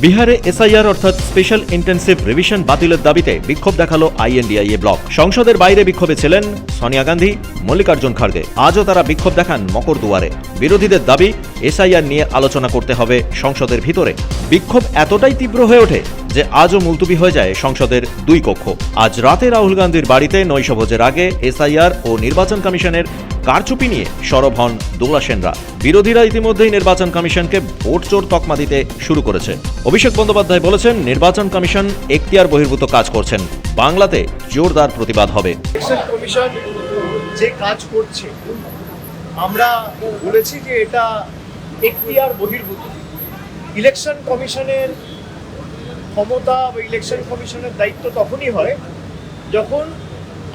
বিহারে এসআইআর অর্থাৎ special intensive revision বাতিলের দাবিতে বিক্ষোভ দেখাল আইএনডিআইএ ব্লক। সংসদের বাইরে বিক্ষোভে ছিলেন সোনিয়া গান্ধী, মল্লিকার্জুন খাড়গে আজও তারা বিক্ষোভ দেখান মকর দুয়ারে। বিরোধীদের দাবি, এসআইআর নিয়ে আলোচনা করতে হবে সংসদের ভিতরে। বিক্ষোভ এতটাই তীব্র হয়ে ওঠে যে আজও মুলতুবি হয়ে যায় সংসদের দুই কক্ষ। আজ রাতে রাহুল গান্ধীর বাড়িতে নৈশভোজের আগে এসআইআর ও নির্বাচন কমিশনের কারচুপি নিয়ে সরব হন দোলা সেনরা। বিরোধীরা ইতিমধ্যেই নির্বাচন কমিশনকে ভোট চোর তকমা দিতে শুরু করেছে। অভিষেক বন্দ্যোপাধ্যায় বলেছেন, নির্বাচন কমিশন এখতিয়ার বহির্ভূত কাজ করছেন। বাংলাতে জোরদার প্রতিবাদ হবে। কমিশন যে কাজ করছে, আমরা বলেছি যে এটা এখতিয়ার বহির্ভূত। ইলেকশন কমিশনের ক্ষমতা বা ইলেকশন কমিশনের দায়িত্ব তখনই হয় যখন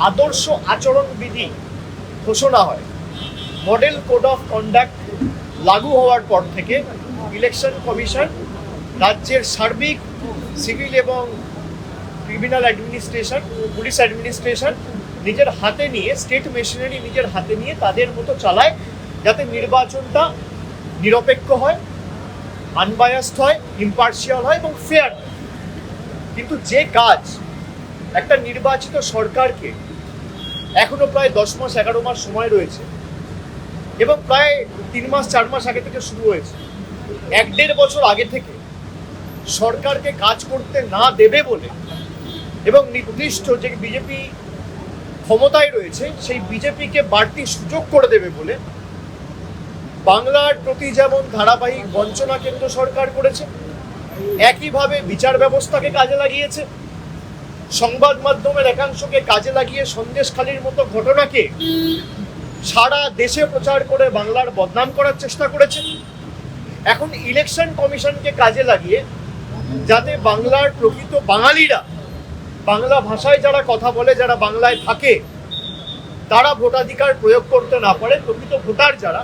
আদর্শ আচরণবিধি ঘোষণা হয়। মডেল কোড অফ কন্ডাক্ট লাগু হওয়ার পর থেকে ইলেকশন কমিশন রাজ্যের সার্বিক, সিভিল এবং ক্রিমিনাল অ্যাডমিনিস্ট্রেশন, পুলিশ অ্যাডমিনিস্ট্রেশন নিজের হাতে নিয়ে, স্টেট মেশিনারি নিজের হাতে নিয়ে তাদের মতো চালায় যাতে নির্বাচনটা নিরপেক্ষ হয় আনবায়াসড হয় ইম্পার্শিয়াল হয় এবং ফেয়ার কিন্তু যে কাজ একটা নির্বাচিত সরকারকে এখনও প্রায় দশ মাস, এগারো মাস সময় রয়েছে। এবং প্রায় তিন মাস, চার মাস আগে থেকে শুরু হয়েছে। এক দেড় বছর আগে থেকে সরকারকে কাজ করতে না দেবে বলে এবং নির্দিষ্ট যে বিজেপি ক্ষমতায় রয়েছে, সেই বিজেপিকে বাড়তি সুযোগ করে দেবে বলে বাংলার প্রতি যেমন ধারাবাহিক বঞ্চনা কেন্দ্র সরকার করেছে, একইভাবে বিচার ব্যবস্থাকে কাজে লাগিয়েছে। সংবাদ মাধ্যমের একাংশকে কাজে লাগিয়ে সন্দেশখালির মতো ঘটনাকে সারা দেশে প্রচার করে বাংলার বদনাম করার চেষ্টা করেছে। এখন ইলেকশন কমিশনকে কাজে লাগিয়ে যাতে বাংলার প্রকৃত বাঙালিরা, বাংলা ভাষায় যারা কথা বলে, যারা বাংলায় থাকে, তারা ভোটাধিকার প্রয়োগ করতে না পারে, প্রকৃত ভোটার যারা,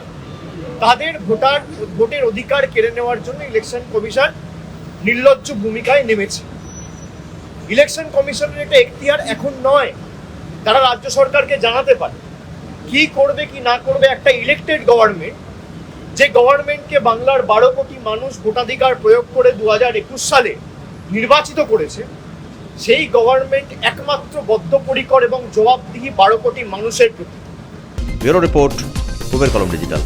তাদের ভোটার, ভোটের অধিকার কেড়ে নেওয়ার জন্য ইলেকশন কমিশন নির্লজ্জ ভূমিকায় নেমেছে। ইলেকশন কমিশনের এটা এখতিয়ার এখন নয়। তারা রাজ্য সরকারকে জানাতে পারে। কি করবে, কি না করবে একটা ইলেকটেড গভর্নমেন্ট যে গভর্নমেন্টকে বাংলার বারো কোটি মানুষ ভোটাধিকার প্রয়োগ করে দু হাজার একুশ সালে নির্বাচিত করেছে, সেই গভর্নমেন্ট একমাত্র বদ্ধপরিকর এবং জবাবদিহি বারো কোটি মানুষের প্রতি। Bureau report Kolom digital.